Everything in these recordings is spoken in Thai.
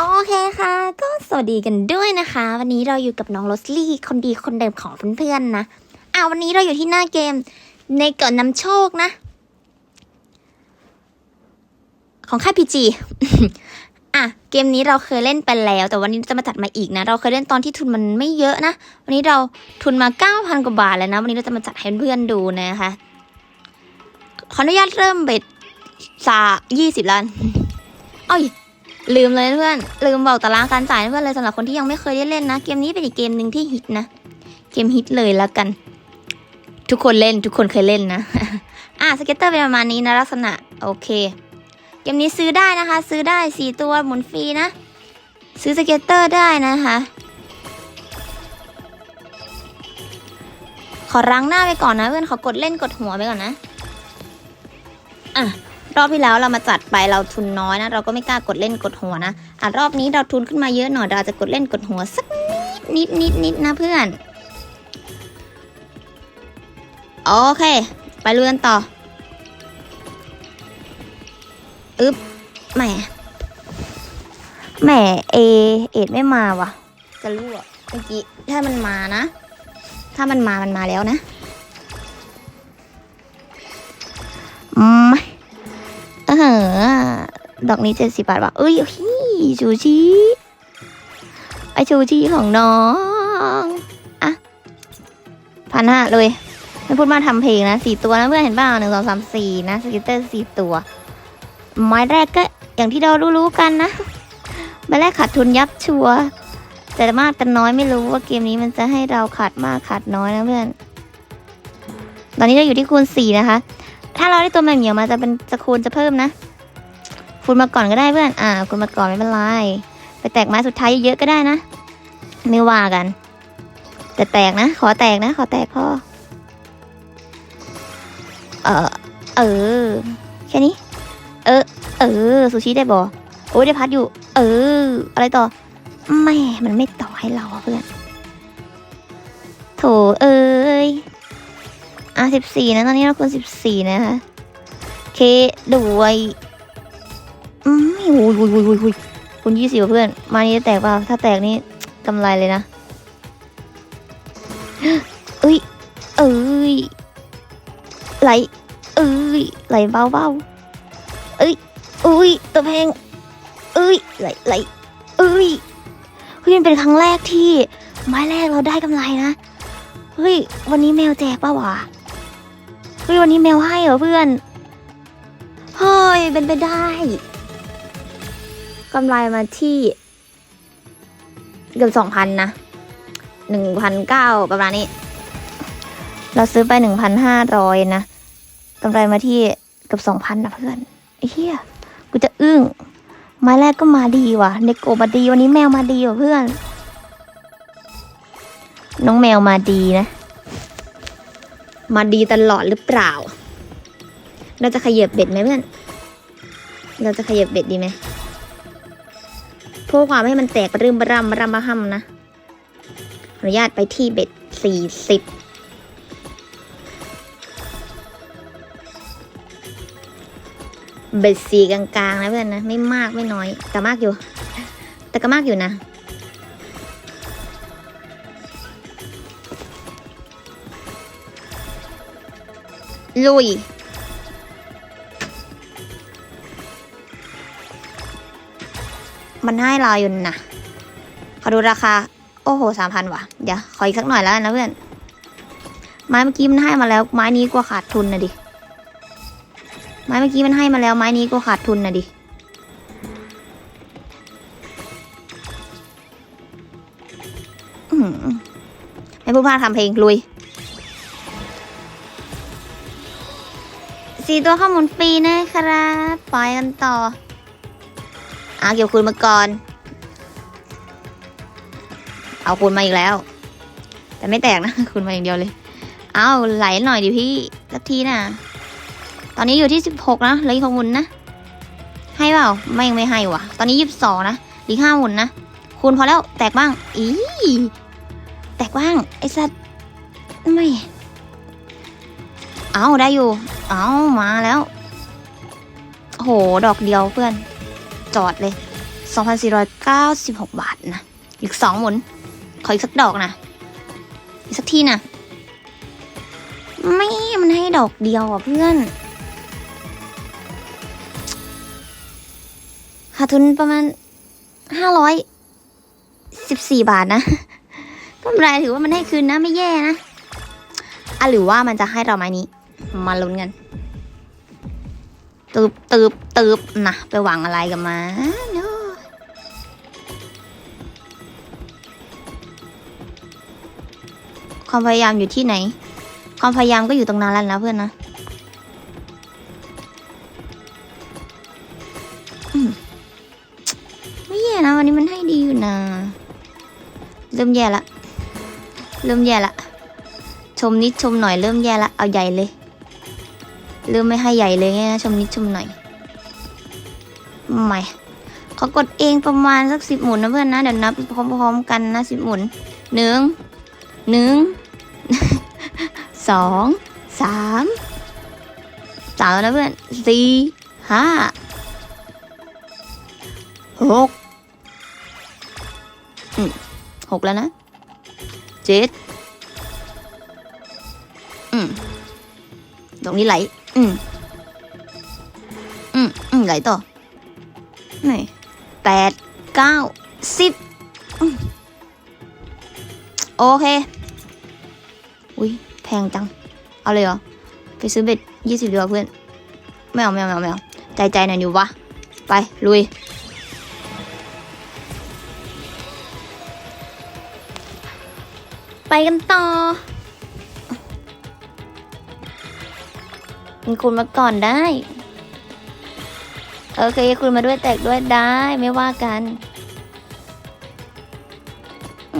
โอเคค่ะ ก็สวัสดีกันด้วยนะคะ วันนี้เราอยู่กับน้องโรสลี่คนดีคนเดิมของเพื่อนๆนะอ่าวันนี้เราอยู่ที่หน้าเกมในเกิดนำโชคนะ ของค่ายพีจีอะเกมนี้เราเคยเล่นไปแล้ว แต่วันนี้จะมาจัดมาอีกนะ เราเคยเล่นตอนที่ทุนมันไม่เยอะนะ วันนี้เราทุนมา 9,000 กว่าบาทแล้วนะ วันนี้เราจะมาจัดให้เพื่อนดูนะคะ ขออนุญาตเริ่มเบ็ดสายี่สิบล้านเอ้ย ลืมเลยเพื่อน ลืมบอกตารางการจ่ายเพื่อนเลยสำหรับคนที่ยังไม่เคยได้เล่นนะ เกมนี้เป็นอีกเกมหนึ่งที่ฮิตนะ เกมฮิตเลยแล้วกัน ทุกคนเล่นทุกคนเคยเล่นนะ อะสเก็ตเตอร์เป็นประมาณนี้นะลักษณะ โอเค เกมนี้ซื้อได้นะคะ ซื้อได้สี่ตัวหมุนฟรีนะ ซื้อสเก็ตเตอร์ได้นะคะ ขอรั้งหน้าไปก่อนนะเพื่อนขอกดเล่นกดหัวไปก่อนนะ รอบที่แล้วเรามาจัดไปเราทุนน้อยนะ เราก็ไม่กล้ากดเล่นกดหัวนะอะรอบนี้เราทุนขึ้นมาเยอะหน่อยเราจะกดเล่นกดหัวสักนิดนิดนิดนะเพื่อนโอเค ไปเรือนต่ออึ๊บแหมแหมเอเอ็ดไม่มาว่ะจะรู้อะเมื่อกี้ถ้ามันมานะ ถ้ามันมามันมาแล้วนะอืม เออดอกนี้เจ็ดสิบบาทว่ะเอ้ยฮีชูชีไอชูชีของน้องอะพันห้าเลยไม่พูดมาทำเพลงนะสี่ตัวนะเพื่อนเห็นเปล่าหนึ่งสองสามสี่นะสกิตเตอร์สี่ตัว ไม้แรกก็อย่างที่เรารู้ๆกันนะไม้แรกขาดทุนยับชัวร์แต่มากแต่น้อยไม่รู้ว่าเกมนี้มันจะให้เราขาดมากขาดน้อยนะเพื่อน ตอนนี้เราอยู่ที่คูณสี่นะคะ ถ้าเราได้ตัวแมงเหมียวมาจะเป็นจะคูณจะเพิ่มนะคูณมาก่อนก็ได้เพื่อน อ่าคูณมาก่อนไม่เป็นไร ไปแตกไม้สุดท้ายเยอะๆก็ได้นะ ไม่ว่ากัน แต่แตกนะ ขอแตกนะ ขอแตกพ่อ เออเออ แค่นี้ เออ เออ ซูชิได้บอโอ้ยได้พัดอยู่ เออ อะไรต่อ แม่ มันไม่ต่อให้เราเพื่อน โถเอ้ย อะสิบสี่นะ ตอนนี้เราคูณสิบสี่นะคะเคด้วยอืมโอ้ยโอ้ยโอ้ยโอ้ยโอ้ยคูณยี่สิบเพื่อน มานี่จะแตกเปล่า ถ้าแตกนี่กำไรเลยนะเอ้ย เอ้ย ไหล เอ้ย ไหลเบาเบาเอ้ยอุ้ยตัวแพงเอ้ย ไหลไหลเอ้ยเฮ้ยมันเป็นครั้งแรกที่ไม้แรกเราได้กำไรนะ เฮ้ย วันนี้แมวแจกป่าวะ ฮ้ยวันนี้แมวให้เหรอเพื่อน เฮ้ย เป็นไปได้กำไรมาที่ เกือบสองพันนะหนึ่งพันเก้าประมาณนี้ เราซื้อไปหนึ่งพันห้าร้อยนะกำไรมาที่เกือบสองพันนะเพื่อนเหี้ยกูจะอึ้งไมาแรกก็มาดีว่ะเนโกมาดีวันนี้แมวมาดีว่ะเพื่อน น้องแมวมาดีนะ มาดีตลอดหรือเปล่า เราจะขยับเบ็ดไหมเพื่อน เราจะขยับเบ็ดดีไหมเพื่อความให้มันแตกเรึมบรำบรำบะห่ำนะ อนุญาตไปที่เบ็ดสี่สิบเบ็ดสีกลางๆนะเพื่อนนะ ไม่มากไม่น้อยแต่มากอยู่ แต่ก็มากอยู่นะ ลุย มันให้เราอยู่นะขอดูราคา โอ้โหสามพันว่ะ เดี๋ยว ขออีกสักหน่อยแล้วกันนะเพื่อน ไม้เมื่อกี้มันให้มาแล้ว ไม้นี้กลัวขาดทุนนะดิ ไม้เมื่อกี้มันให้มาแล้ว ไม้นี้กลัวขาดทุนนะดิอือหือไม่พูดพลาดทำเพลงลุย สี่ตัวข้อมูลฟรีนะครับปล่อยกันต่ออะเกี่ยวคุณมาก่อน เอาคุณมาอีกแล้ว แต่ไม่แตกนะ คุณมาอย่างเดียวเลย เอาไหลหน่อยดิพี่สักทีนะตอนนี้อยู่ที่สิบหกนะเหลืออีกหกหมุนนะ ให้เปล่าไม่ไม่ให้ว่ะ ตอนนี้ยี่สิบสองนะอีกห้าหมุนนะคุณพอแล้วแตกบ้างอีแตกบ้างไอ้สัตว์ไม่ เอาได้อยู่ เอามาแล้วโห ดอกเดียวเพื่อน จอดเลย 2,496 บาทนะ อีกสองหมุน ขออีกสักดอกนะ อีกสักทีนะ ไม่ มันให้ดอกเดียวอะเพื่อนขาดทุนประมาณห้าร้อยสิบสี่บาทนะก็ไม่เป็นไรถือว่ามันให้คืนนะไม่แย่นะอะหรือว่ามันจะให้เราไหมนี้ มาลุ้นกันตืบตืบตืบนะไปหวังอะไรกันมาเนอะความพยายามอยู่ที่ไหน ความพยายามก็อยู่ตรงนั้นแล้วนะเพื่อนนะไม่แย่นะวันนี้มันให้ดีอยู่นะ เริ่มแย่ละ เริ่มแย่ละ ชมนิดชมหน่อยเริ่มแย่ละ เอาใหญ่เลย เริ่มไม่ให้ใหญ่เลยไงชมนิดชมหน่อยไม่เขากดเองประมาณสักสิบหมุนนะเพื่อนนะเดี๋ยวนับพร้อมๆกันนะสิบหมุนหนึ่งหนึ่งสองสามสามแล้วนะเพื่อนสี่ห้าหกหกแล้วนะเจ็ดอืมตรงนี้ไหล อืมอืมอืมไหลต่อไหนแปดเก้าสิบอืมโอเค อุ้ยแพงจัง เอาเลยเหรอ ไปซื้อเบ็ดยี่สิบดีกว่าเพื่อน ไม่เอาไม่เอาไม่เอาไม่เอาใจใจหน่อยอยู่วะ ไป ลุย ไปกันต่อ คุณคุณมาก่อนได้ โอเคคุณมาด้วยแตกด้วยได้ไม่ว่ากันอ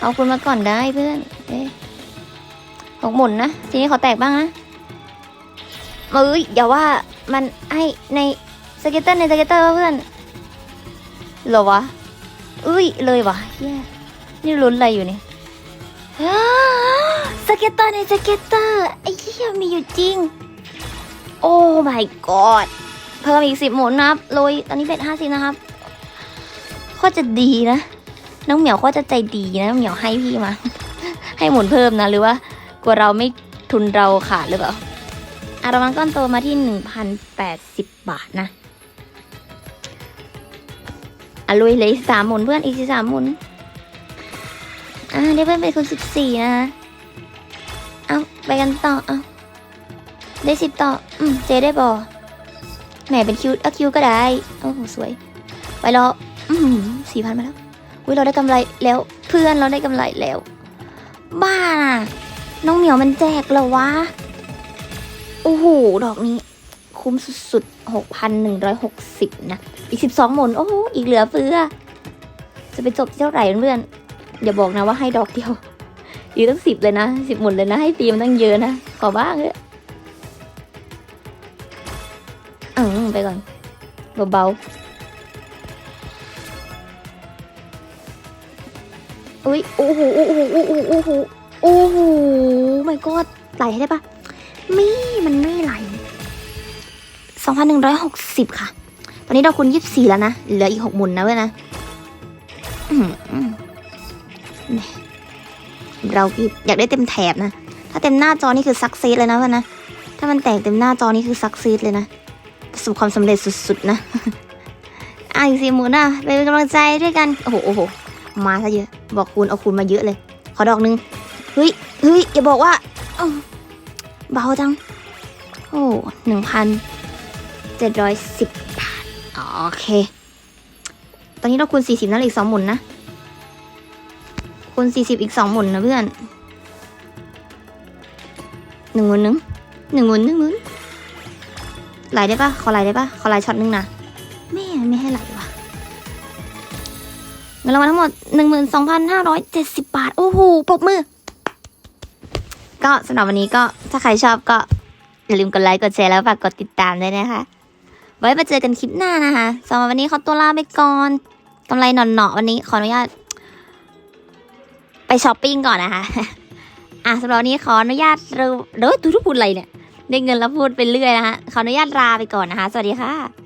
เอาคุณมาก่อนได้เพื่อนเอ๊ะหกหมุนนะ ทีนี้ขอแตกบ้างนะเอ้ยอย่าว่ามันให้ในสเก็ตเตอร์ในสเก็ตเตอร์วะเพื่อนหรอวะเอ้ยเลยวะแย่นี่ลุ้นอะไรอยู่นี่อ้า สเก็ตเตอร์ในสเก็ตเตอร์ไอ้เหี้ยมีอยู่จริง โอ้ my god เพิ่มอีกสิบหมุนนะครับโรยตอนนี้เป็นห้าสิบนะครับโคตรจะดีนะน้องเหมียวโคตรจะใจดีนะน้องเหมียวให้พี่มา ให้หมุนเพิ่มนะ หรือว่ากลัวเราไม่ทุนเราขาดหรือเปล่าอารางวัลก้อนโตมาที่หนึ่งพันแปดสิบบาทนะอะลุยเลยสามหมุนเพื่อนอีกสิบสามหมุนอ่าเดี๋ยวเพื่อนเป็นคนสิบสี่นะ ไปกันต่อเอาได้สิบต่อ อืม เจได้บอแหมเป็นคิวอาคิวก็ได้ โอ้โห สวย ไปรอ อืมสี่พันมาแล้วอุ้ยเราได้กำไรแล้ว เพื่อนเราได้กำไรแล้ว บ้าน่ะ น้องเหมียวมันแจกเหรอวะ โอ้โห ดอกนี้ คุ้มสุดๆหกพันหนึ่งร้อยหกสิบนะ อีกสิบสองหมุน โอ้โห อีกเหลือเฟือ จะไปจบที่เท่าไหร่เพื่อนอย่าบอกนะว่าให้ดอกเดียว อีกตั้งสิบเลยนะสิบหมุนเลยนะให้ปีมันตั้งเยอะนะขอบ้างเถอะอืมไปก่อนเบาๆอุ้ยโอ้โหโอ้โหโอ้โหโอ้โหโอ้โหไม่ก็ไหลให้ได้ปะไม่มันไม่ไหลสองพันหนึ่งร้อยหกสิบค่ะ ตอนนี้เราคุณยี่สิบสี่แล้วนะเหลืออีกหกหมุนนะเว้ยนะอืมอืม เราอยากได้เต็มแถบนะ ถ้าเต็มหน้าจอนี่คือซักซีดเลยนะเพื่อนนะ ถ้ามันแตกเต็มหน้าจอนี่คือซักซีดเลยนะ ประสบความสำเร็จสุดๆนะอะอีกสี่หมื่นอะเป็นกำลังใจด้วยกัน โอ้โหโอ้โห มาซะเยอะ บอกคูณเอาคูณมาเยอะเลย ขอดอกหนึง เฮ้ย เฮ้ย อย่าบอกว่า เบาจัง โอ้หนึ่งพันเจ็ดร้อยสิบบาท โอเค ตอนนี้เราคูณสี่สิบนั่นอีกสองหมุนนะ คูณสี่สิบอีกสองหมุนนะเพื่อนหนึ่งหมุนหนึ่งหนึ่งหมุนหนึ่งหมุนไหลได้ปะขอไหลได้ปะขอไหลช็อตหนึงนะแม่ไม่ให้ไหลวะเงินรางวัลทั้งหมดหนึ่งหมื่นสองพันห้าร้อยเจ็ดสิบบาท โอ้โหปรบมือ ก็สำหรับวันนี้ก็ถ้าใครชอบก็อย่าลืมกดไลค์กดแชร์แล้วฝากกดติดตามด้วยนะคะ ไว้มาเจอกันคลิปหน้านะคะสำหรับวันนี้ขอตัวลาไปก่อนกำไรหนอนๆวันนี้ขออนุญาต ไปช้อปปิ้งก่อนนะคะ อะสำหรับนี้ขออนุญาตเราเด้อทุกพูดอะไรเนี่ยได้เงินแล้วพูดไปเรื่อยนะคะขออนุญาตลาไปก่อนนะคะ สวัสดีค่ะ